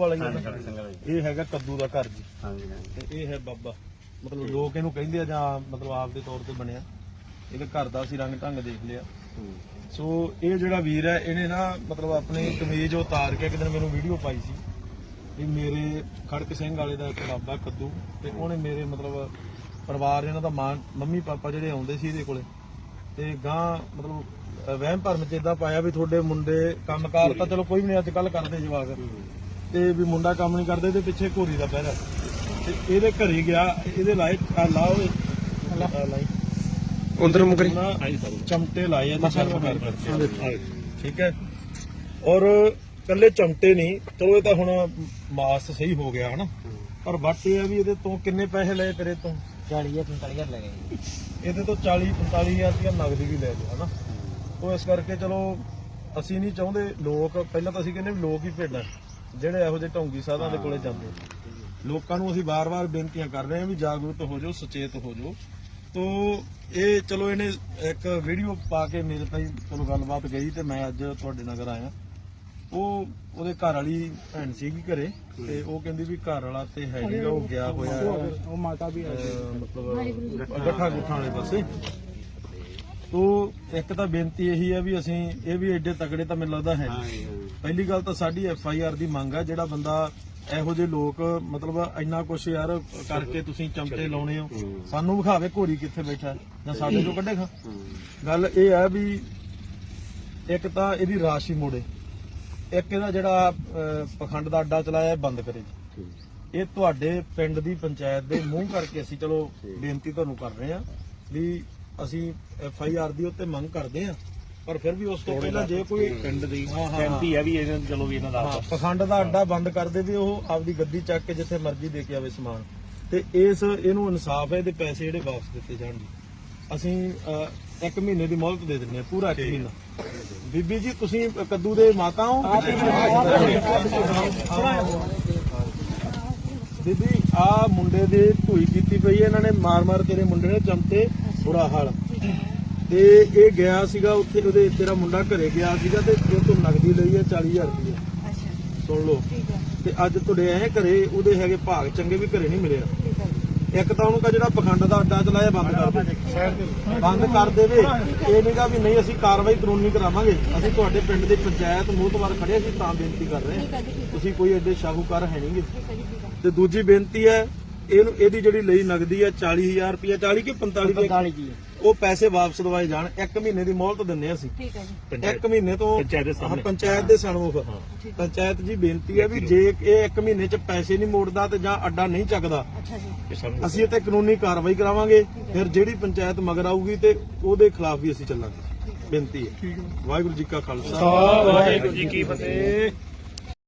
ਵਾਲਾ ਹੀ ਨਾ? ਇਹ ਹੈਗਾ ਕੱਦੂ ਦਾ ਘਰ ਜੀ। ਹਾਂਜੀ ਹਾਂਜੀ। ਤੇ ਇਹ ਹੈ ਬਾਬਾ। ਮਤਲਬ ਲੋਕ ਇਹਨੂੰ ਕਹਿੰਦੇ ਆ ਜਾਂ ਮਤਲਬ ਆਪ ਦੇ ਤੌਰ ਤੇ ਬਣਿਆ। ਇਹਦੇ ਘਰ ਦਾ ਅਸੀਂ ਰੰਗ ਢੰਗ ਦੇਖ ਲਿਆ। ਸੋ ਇਹ ਜਿਹੜਾ ਵੀਰ ਹੈ ਇਹਨੇ ਨਾ ਮਤਲਬ ਆਪਣੀ ਕਮੀਜ਼ ਉਤਾਰ ਕੇ ਇੱਕ ਦਿਨ ਮੈਨੂੰ ਵੀਡੀਓ ਪਾਈ ਸੀ। ਵੀ ਮੇਰੇ ਖੜਕ ਸਿੰਘ ਵਾਲੇ ਦਾ ਇੱਕ ਬਾਬਾ ਕੱਦੂ। ਤੇ ਉਹਨੇ ਮੇਰੇ ਮਤਲਬ ਪਰਿਵਾਰ ਇਹਨਾਂ ਦਾ ਮਾਂ ਮੰਮੀ ਪਾਪਾ ਜਿਹੜੇ ਆਉਂਦੇ ਸੀ ਇਹਦੇ ਕੋਲੇ। ਤੇ ਗਾਂ ਮਤਲਬ ਅਹ ਵਹਿਮ ਭਰਮ ਚ ਇਦਾਂ ਪਾਇਆ ਵੀ ਤੁਹਾਡੇ ਮੁੰਡੇ ਕੰਮਕਾਰ ਤਾਂ ਚਲੋ ਕੋਈ ਵੀ ਨਹੀਂ ਅੱਜ ਕੱਲ ਕਰਦੇ ਜਵਾਕ। ਤੇ ਵੀ ਮੁੰਡਾ ਕੰਮ ਨਹੀਂ ਕਰਦੇ ਤੇ ਪਿੱਛੇ ਘੋਰੀ ਦਾ ਪਹਿਰਾ ਤੇ ਇਹਦੇ ਘਰੇ ਗਿਆ ਇਹਦੇ ਲਾਏ ਆ ਲਾਓ ਲਾਈ। ਉਧਰ ਮੁਕਰੀ ਚਮਟੇ ਲਾਏ ਆ ਕਰਕੇ। ਠੀਕ ਹੈ। ਔਰ ਕੱਲੇ ਚਮਟੇ ਨਹੀਂ ਚਲੋ ਇਹ ਤਾਂ ਹੁਣ ਮਾਸ ਸਹੀ ਹੋ ਗਿਆ ਹਨਾ? ਪਰ ਵੱਟ ਇਹ ਆ ਵੀ ਇਹਦੇ ਤੋਂ ਕਿੰਨੇ ਪੈਸੇ ਲਏ ਤੇਰੇ ਤੋਂ? 40 ਜਾਂ 45 ਲੈ ਗਏ। ਇਹਦੇ ਤੋਂ 40 45000 ਰੁਪਇਆ ਨਗਦੀ ਵੀ ਲੈ ਲਿਆ ਹਨਾ? ਉਹ ਇਸ ਕਰਕੇ ਚਲੋ ਅਸੀਂ ਨਹੀਂ ਚਾਹੁੰਦੇ ਲੋਕ ਪਹਿਲਾਂ ਤਾਂ ਅਸੀਂ ਕਹਿੰਦੇ ਲੋਕ ਹੀ ਭੇਡਾਂ। ਜਿਹੜੇ ਇਹੋ ਜਿਹੇ ਢੌਂਗੀ ਸਾਧਾਂ ਦੇ ਕੋਲੇ ਜਾਂਦੇ ਲੋਕਾਂ ਨੂੰ ਅਸੀਂ ਬਾਰ-ਬਾਰ ਬੇਨਤੀਆਂ ਕਰ ਰਹੇ ਹਾਂ ਵੀ ਜਾਗਰੂਕ ਹੋ ਜਾਓ ਸੁਚੇਤ ਹੋ ਜਾਓ। ਤੋ ਇਹ ਚਲੋ ਇਹਨੇ ਇੱਕ ਵੀਡੀਓ ਪਾ ਕੇ ਮੇਰੇ ਤਾਈਂ ਚਲੋ ਗੱਲਬਾਤ ਗਈ ਤੇ ਮੈਂ ਅੱਜ ਤੁਹਾਡੇ ਨਗਰ ਆਇਆ। ਉਹ ਉਹਦੇ ਘਰ ਵਾਲੀ ਭੈਣ ਸੀਗੀ ਘਰੇ ਤੇ ਉਹ ਕਹਿੰਦੀ ਵੀ ਘਰ ਵਾਲਾ ਤੇ ਹੈ ਨੀ ਗਾ, ਉਹ ਗਿਆ ਹੋਇਆ ਹੈ ਉਹ ਮਾਤਾ ਵੀ ਅਹ ਮਤਲਬ ਗੱਠਾ ਗੁੱਠਾਂ ਵਾਲੇ ਪਾਸੇ। ਤੋ ਇੱਕ ਤਾਂ ਬੇਨਤੀ ਇਹੀ ਹੈ ਵੀ ਅਸੀਂ ਇਹ ਵੀ ਐਡੇ ਤਕੜੇ ਤਾਂ ਮੈਨੂੰ ਲੱਗਦਾ ਹੈ ਨਹੀਂ। ਪਹਿਲੀ ਗੱਲ ਤਾਂ ਸਾਡੀ ਐਫ ਆਈ ਆਰ ਦੀ ਮੰਗ ਆ, ਜਿਹੜਾ ਬੰਦਾ ਇਹੋ ਜਿਹੇ ਲੋਕ, ਮਤਲਬ ਇੰਨਾ ਕੁਛ ਯਾਰ ਕਰਕੇ ਤੁਸੀਂ ਚਮਟੇ ਲਾਉਣੇ ਹੋ, ਸਾਨੂੰ ਵਿਖਾਵੇ ਘੋੜੀ ਕਿੱਥੇ ਬੈਠਾ, ਜਾਂ ਸਾਡੇ ਚੋਂ ਕੱਢੇਗਾ ਹੂੰ। ਗੱਲ ਇਹ ਆ ਵੀ ਇੱਕ ਤਾਂ ਇਹਦੀ ਰਾਸ਼ੀ ਮੋੜੇ, ਇੱਕ ਇਹਦਾ ਜਿਹੜਾ ਪਖੰਡ ਦਾ ਅੱਡਾ ਚਲਾਇਆ ਬੰਦ ਕਰੇ ਇਹ ਤੁਹਾਡੇ ਪਿੰਡ ਦੀ ਪੰਚਾਇਤ ਦੇ ਮੂੰਹ ਕਰਕੇ ਅਸੀਂ ਚਲੋ ਬੇਨਤੀ ਤੁਹਾਨੂੰ ਕਰ ਰਹੇ ਹਾਂ ਵੀ ਅਸੀਂ ਐਫ ਆਈ ਆਰ ਦੀ ਉੱਤੇ ਮੰਗ ਕਰਦੇ ਹਾਂ ਪਰ ਫਿਰ ਵੀ ਉਸ ਤੋਂ ਪਹਿਲਾਂ ਜੇ ਕੋਈ ਪਿੰਡ ਦੀ ਹਾਂ, ਹਾਂ, ਆ ਵੀ ਇਹਨਾਂ ਚਲੋ ਵੀ ਇਹਨਾਂ ਦਾ ਪਖੰਡ ਦਾ ਅੱਡਾ ਬੰਦ ਕਰ ਦੇ ਵੀ ਉਹ ਆਪਦੀ ਗੱਡੀ ਚੱਕ ਕੇ ਜਿੱਥੇ ਮਰਜ਼ੀ ਦੇ ਕੇ ਆਵੇ ਸਮਾਨ। ਤੇ ਇਸ ਇਹਨੂੰ ਇਨਸਾਫ ਹੈ ਇਹਦੇ ਪੈਸੇ ਜਿਹੜੇ ਵਾਪਸ ਦਿੱਤੇ ਜਾਣ ਜੀ। ਅਸੀਂ ਅਹ, ਇੱਕ ਮਹੀਨੇ ਦੀ ਮੌਲਤ ਦੇ ਦਿੰਦੇ ਹਾਂ ਪੂਰਾ ਇੱਕ ਮਹੀਨਾ। ਬੀਬੀ ਜੀ ਤੁਸੀਂ ਕੱਦੂ ਦੇ ਮਾਤਾ ਹੋ? ਬੀਬੀ ਆ ਮੁੰਡੇ ਦੇ ਧੂਈ ਕੀਤੀ ਪਈ ਹੈ ਇਹਨਾਂ ਨੇ ਮਾਰ ਮਾਰ ਤੇਰੇ ਮੁੰਡੇ ਨੇ ਚਮਤੇ ਬੁਰਾ ਹਾਲ। ਤੇ ਇਹ ਗਿਆ ਸੀਗਾ ਉੱਥੇ ਉਹਦੇ ਤੇਰਾ ਮੁੰਡਾ ਘਰੇ ਗਿਆ ਸੀਗਾ ਤੇ ਉਹ ਤੋਂ ਨਗਦੀ ਲਈ ਹੈ 40000 ਰੁਪਏ ਅੱਛਾ। ਸੁਣ ਲਓ। ਠੀਕ ਹੈ। ਤੇ ਅੱਜ ਤੁਹਾਡੇ ਆਏ ਘਰੇ ਉਹਦੇ ਹੈਗੇ ਭਾਗ ਚੰਗੇ ਵੀ ਘਰੇ ਨਹੀਂ ਮਿਲਿਆ। ਠੀਕ ਹੈ। ਇੱਕ ਤਾਂ ਉਹਨੂੰ ਕਾ ਜਿਹੜਾ ਪਖੰਡ ਦਾ ਅੱਡਾ ਚਲਾਇਆ ਬੰਦ ਕਰ ਦੇ। ਬੰਦ ਕਰ ਦੇਵੇ। ਇਹ ਨਹੀਂਗਾ ਵੀ ਨਹੀਂ ਅਸੀਂ ਕਾਰਵਾਈ ਕਾਨੂੰਨੀ ਕਰਾਵਾਂਗੇ। ਅਸੀਂ ਤੁਹਾਡੇ ਪਿੰਡ ਦੇ ਪੰਚਾਇਤ ਮੋਹਤਵਾਰ ਖੜੇ ਅਸੀਂ ਤਾਂ ਬੇਨਤੀ ਕਰ ਰਹੇ ਹੈ। ਤੁਸੀਂ ਕੋਈ ਐਡੇ ਸ਼ਾਹੂਕਾਰ ਹੈ ਨਹੀਂਗੇ ਤੇ ਦੂਜੀ ਬੇਨਤੀ ਹੈ ਇਹਨੂੰ ਇਹਦੀ ਜਿਹੜੀ ਲਈ ਨਗਦੀ ਹੈ 40000 ਰੁਪਏ 40 ਕਿ 45 ਦੀ 45 ਜੀ। ਉਹ ਪੈਸੇ ਵਾਪਸ ਦਵਾਏ ਜਾਣ ਇੱਕ ਮਹੀਨੇ ਦੀ ਮੋਹਲਤ ਹਾਂ ਅਸੀਂ। ਠੀਕ ਹੈ ਜੀ। ਇੱਕ ਮਹੀਨੇ ਤੋਂ ਪੰਚਾਇਤ ਦੇ ਸਾਹਮਣੇ। ਹਾਂ, ਪੰਚਾਇਤ ਦੇ ਸਨਮੁਖ ਪੰਚਾਇਤ ਜੀ ਬੇਨਤੀ ਹੈ ਵੀ ਜੇ ਇਹ ਇੱਕ ਮਹੀਨੇ ਚ ਪੈਸੇ ਨਹੀਂ ਮੋੜਦਾ ਤੇ ਜਾਂ ਅੱਡਾ ਨਹੀਂ ਚੱਕਦਾ ਅੱਛਾ ਜੀ। ਅਸੀਂ ਇਹ ਤੇ ਕਾਨੂੰਨੀ ਕਾਰਵਾਈ ਕਰਾਵਾਂਗੇ ਫਿਰ ਜਿਹੜੀ ਪੰਚਾਇਤ ਮਗਰ ਆਊਗੀ ਤੇ ਉਹਦੇ ਖਿਲਾਫ ਵੀ ਅਸੀਂ ਚੱਲਾਂਗੇ। ਬੇਨਤੀ ਹੈ। ਵਾਹਿਗੁਰੂ ਜੀ ਕਾ ਖਾਲਸਾ। ਵਾਹਿਗੁਰੂ ਜੀ ਕੀ ਫਤਿਹ।